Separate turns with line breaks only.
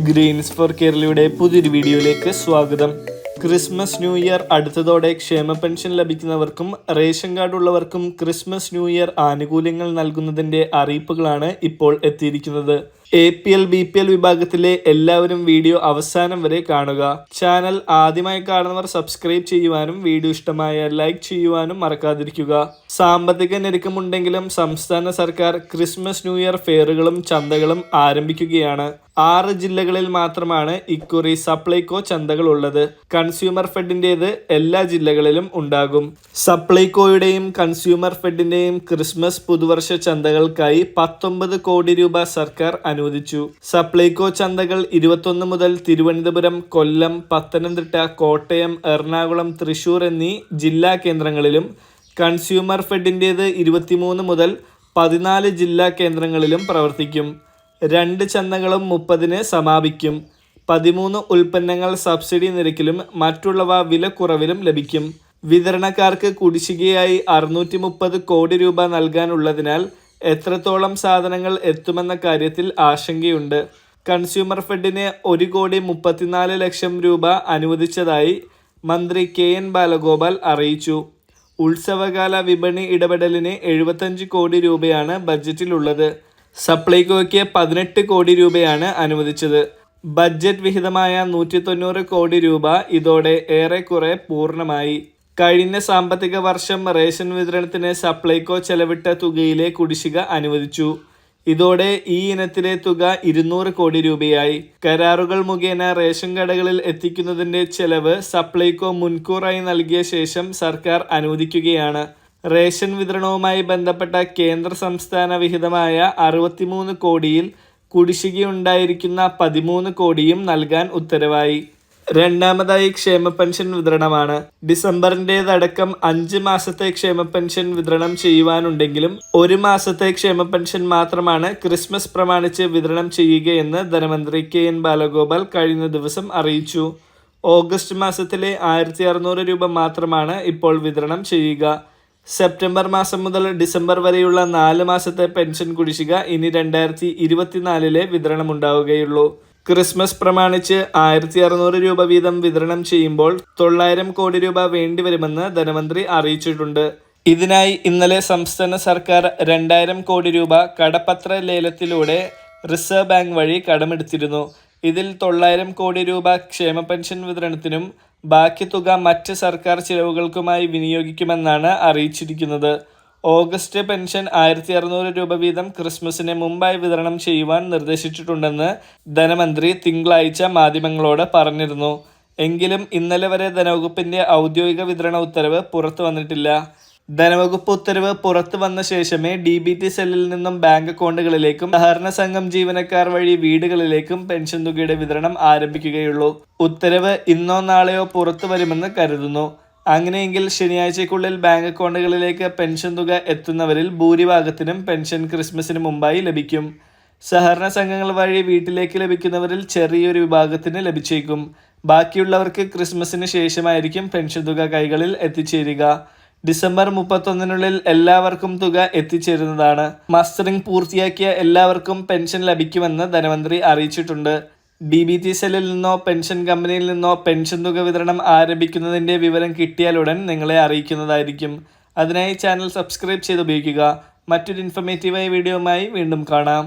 Green's four കേരളയുടെ പുതിയൊരു വീഡിയോയിലേക്ക് സ്വാഗതം. ക്രിസ്മസ് ന്യൂ ഇയർ അടുത്തതോടെ ക്ഷേമ പെൻഷൻ ലഭിക്കുന്നവർക്കും റേഷൻ കാർഡ് ഉള്ളവർക്കും ക്രിസ്മസ് ന്യൂ ഇയർ ആനുകൂല്യങ്ങൾ നൽകുന്നതിന്റെ അറിയിപ്പുകളാണ് ഇപ്പോൾ എത്തിയിരിക്കുന്നത്. A P L B P L വിഭാഗത്തിലെ എല്ലാവരും വീഡിയോ അവസാനം വരെ കാണുക. ചാനൽ ആദ്യമായി കാണുന്നവർ സബ്സ്ക്രൈബ് ചെയ്യുവാനും വീഡിയോ ഇഷ്ടമായ ലൈക്ക് ചെയ്യുവാനും മറക്കാതിരിക്കുക. സാമ്പത്തിക ഞെരുക്കമുണ്ടെങ്കിലും സംസ്ഥാന സർക്കാർ ക്രിസ്മസ് ന്യൂ ഇയർ ഫെയറുകളും ചന്തകളും ആരംഭിക്കുകയാണ്. ആറ് ജില്ലകളിൽ മാത്രമാണ് ഇക്കുറി സപ്ലൈകോ ചന്തകൾ ഉള്ളത് കൺസ്യൂമർ ഫെഡിന്റേത് എല്ലാ ജില്ലകളിലും ഉണ്ടാകും. സപ്ലൈകോയുടെയും കൺസ്യൂമർ ഫെഡിന്റെയും ക്രിസ്മസ് പുതുവർഷ ചന്തകൾക്കായി പത്തൊമ്പത് കോടി രൂപ സർക്കാർ അനുവദിച്ചു. സപ്ലൈകോ ചന്തകൾ ഇരുപത്തൊന്ന് മുതൽ തിരുവനന്തപുരം കൊല്ലം പത്തനംതിട്ട കോട്ടയം എറണാകുളം തൃശൂർ എന്നീ ജില്ലാ കേന്ദ്രങ്ങളിലും കൺസ്യൂമർ ഫെഡിന്റേത് ഇരുപത്തിമൂന്ന് മുതൽ പതിനാല് ജില്ലാ കേന്ദ്രങ്ങളിലും പ്രവർത്തിക്കും. രണ്ട് ചന്തകളും മുപ്പതിന് സമാപിക്കും. പതിമൂന്ന് ഉൽപ്പന്നങ്ങൾ സബ്സിഡി നിരക്കിലും മറ്റുള്ളവ വിലക്കുറവിലും ലഭിക്കും. വിതരണക്കാർക്ക് കുടിശ്ശികയായി അറുന്നൂറ്റി മുപ്പത് കോടി രൂപ നൽകാനുള്ളതിനാൽ എത്രത്തോളം സാധനങ്ങൾ എത്തുമെന്ന കാര്യത്തിൽ ആശങ്കയുണ്ട്. കൺസ്യൂമർ ഫെഡിന് ഒരു കോടി മുപ്പത്തിനാല് ലക്ഷം രൂപ അനുവദിച്ചതായി മന്ത്രി കെ എൻ ബാലഗോപാൽ അറിയിച്ചു. ഉത്സവകാല വിപണി ഇടപെടലിന് എഴുപത്തഞ്ച് കോടി രൂപയാണ് ബജറ്റിലുള്ളത്. സപ്ലൈകോയ്ക്ക് പതിനെട്ട് കോടി രൂപയാണ് അനുവദിച്ചത്. ബഡ്ജറ്റ് വിഹിതമായ നൂറ്റി തൊണ്ണൂറ് കോടി രൂപ ഇതോടെ ഏറെക്കുറെ പൂർണമായി. കഴിഞ്ഞ സാമ്പത്തിക വർഷം റേഷൻ വിതരണത്തിന് സപ്ലൈകോ ചെലവിട്ട തുകയിലെ കുടിശ്ശിക അനുവദിച്ചു. ഇതോടെ ഈ ഇനത്തിലെ തുക ഇരുന്നൂറ് കോടി രൂപയായി. കരാറുകൾ മുഖേന റേഷൻ കടകളിൽ എത്തിക്കുന്നതിന്റെ ചെലവ് സപ്ലൈകോ മുൻകൂറായി നൽകിയ ശേഷം സർക്കാർ അനുവദിക്കുകയാണ്. റേഷൻ വിതരണവുമായി ബന്ധപ്പെട്ട കേന്ദ്ര സംസ്ഥാന വിഹിതമായ അറുപത്തിമൂന്ന് കോടിയിൽ കുടിശ്ശികയുണ്ടായിരിക്കുന്ന പതിമൂന്ന് കോടിയും നൽകാൻ ഉത്തരവായി. രണ്ടാമതായി ക്ഷേമ പെൻഷൻ വിതരണമാണ്. ഡിസംബറിന്റെതടക്കം അഞ്ച് മാസത്തെ ക്ഷേമ പെൻഷൻ വിതരണം ചെയ്യുവാനുണ്ടെങ്കിലും ഒരു മാസത്തെ ക്ഷേമ പെൻഷൻ മാത്രമാണ് ക്രിസ്മസ് പ്രമാണിച്ച് വിതരണം ചെയ്യുകയെന്ന് ധനമന്ത്രി കെ എൻ ബാലഗോപാൽ കഴിഞ്ഞ ദിവസം അറിയിച്ചു. ഓഗസ്റ്റ് മാസത്തിലെ ആയിരത്തി അറുന്നൂറ് രൂപ മാത്രമാണ് ഇപ്പോൾ വിതരണം ചെയ്യുക. സെപ്റ്റംബർ മാസം മുതൽ ഡിസംബർ വരെയുള്ള നാല് മാസത്തെ പെൻഷൻ കുടിശ്ശിക ഇനി രണ്ടായിരത്തി ഇരുപത്തിനാലിലെ വിതരണം ഉണ്ടാവുകയുള്ളൂ ക്രിസ്മസ് പ്രമാണിച്ച് ആയിരത്തി അറുന്നൂറ് രൂപ വീതം വിതരണം ചെയ്യുമ്പോൾ തൊള്ളായിരം കോടി രൂപ വേണ്ടിവരുമെന്ന് ധനമന്ത്രി അറിയിച്ചിട്ടുണ്ട്. ഇതിനായി ഇന്നലെ സംസ്ഥാന സർക്കാർ രണ്ടായിരം കോടി രൂപ കടപ്പത്ര ലേലത്തിലൂടെ റിസർവ് ബാങ്ക് വഴി കടമെടുത്തിരുന്നു. ഇതിൽ തൊള്ളായിരം കോടി രൂപ ക്ഷേമ പെൻഷൻ വിതരണത്തിനും ബാക്കി തുക മറ്റ് സർക്കാർ ചിലവുകൾക്കുമായി വിനിയോഗിക്കുമെന്നാണ് അറിയിച്ചിരിക്കുന്നത്. ഓഗസ്റ്റ് പെൻഷൻ ആയിരത്തി അറുന്നൂറ് രൂപ വീതം ക്രിസ്മസിന് മുമ്പായി വിതരണം ചെയ്യുവാൻ നിർദ്ദേശിച്ചിട്ടുണ്ടെന്ന് ധനമന്ത്രി തിങ്കളാഴ്ച മാധ്യമങ്ങളോട് പറഞ്ഞിരുന്നു. എങ്കിലും ഇന്നലെ വരെ ധനവകുപ്പിന്റെ ഔദ്യോഗിക വിതരണ ഉത്തരവ് പുറത്തു വന്നിട്ടില്ല. ധനവകുപ്പ് ഉത്തരവ് പുറത്തു വന്ന ശേഷമേ ഡി ബി ടി സെല്ലിൽ നിന്നും ബാങ്ക് അക്കൗണ്ടുകളിലേക്കും സഹകരണ സംഘം ജീവനക്കാർ വഴി വീടുകളിലേക്കും പെൻഷൻ തുകയുടെ വിതരണം ആരംഭിക്കുകയുള്ളൂ. ഉത്തരവ് ഇന്നോ നാളെയോ പുറത്തു വരുമെന്ന് കരുതുന്നു. അങ്ങനെയെങ്കിൽ ശനിയാഴ്ചക്കുള്ളിൽ ബാങ്ക് അക്കൗണ്ടുകളിലേക്ക് പെൻഷൻ തുക എത്തുന്നവരിൽ ഭൂരിഭാഗത്തിനും പെൻഷൻ ക്രിസ്മസിന് മുമ്പായി ലഭിക്കും. സഹകരണ സംഘങ്ങൾ വഴി വീട്ടിലേക്ക് ലഭിക്കുന്നവരിൽ ചെറിയൊരു വിഭാഗത്തിന് ലഭിച്ചേക്കും. ബാക്കിയുള്ളവർക്ക് ക്രിസ്മസിന് ശേഷമായിരിക്കും പെൻഷൻ തുക കൈകളിൽ എത്തിച്ചേരുക. ഡിസംബർ മുപ്പത്തൊന്നിനുള്ളിൽ എല്ലാവർക്കും തുക എത്തിച്ചേരുന്നതാണ്. മസ്റ്ററിംഗ് പൂർത്തിയാക്കിയ എല്ലാവർക്കും പെൻഷൻ ലഭിക്കുമെന്ന് ധനമന്ത്രി അറിയിച്ചിട്ടുണ്ട്. ഡി ബി ടി സെല്ലിൽ നിന്നോ പെൻഷൻ കമ്പനിയിൽ നിന്നോ പെൻഷൻ തുക വിതരണം ആരംഭിക്കുന്നതിന്റെ വിവരം കിട്ടിയാലുടൻ നിങ്ങളെ അറിയിക്കുന്നതായിരിക്കും. അതിനായി ചാനൽ സബ്സ്ക്രൈബ് ചെയ്ത് ഉപയോഗിക്കുക മറ്റൊരു ഇൻഫർമേറ്റീവായ വീഡിയോയുമായി വീണ്ടും കാണാം.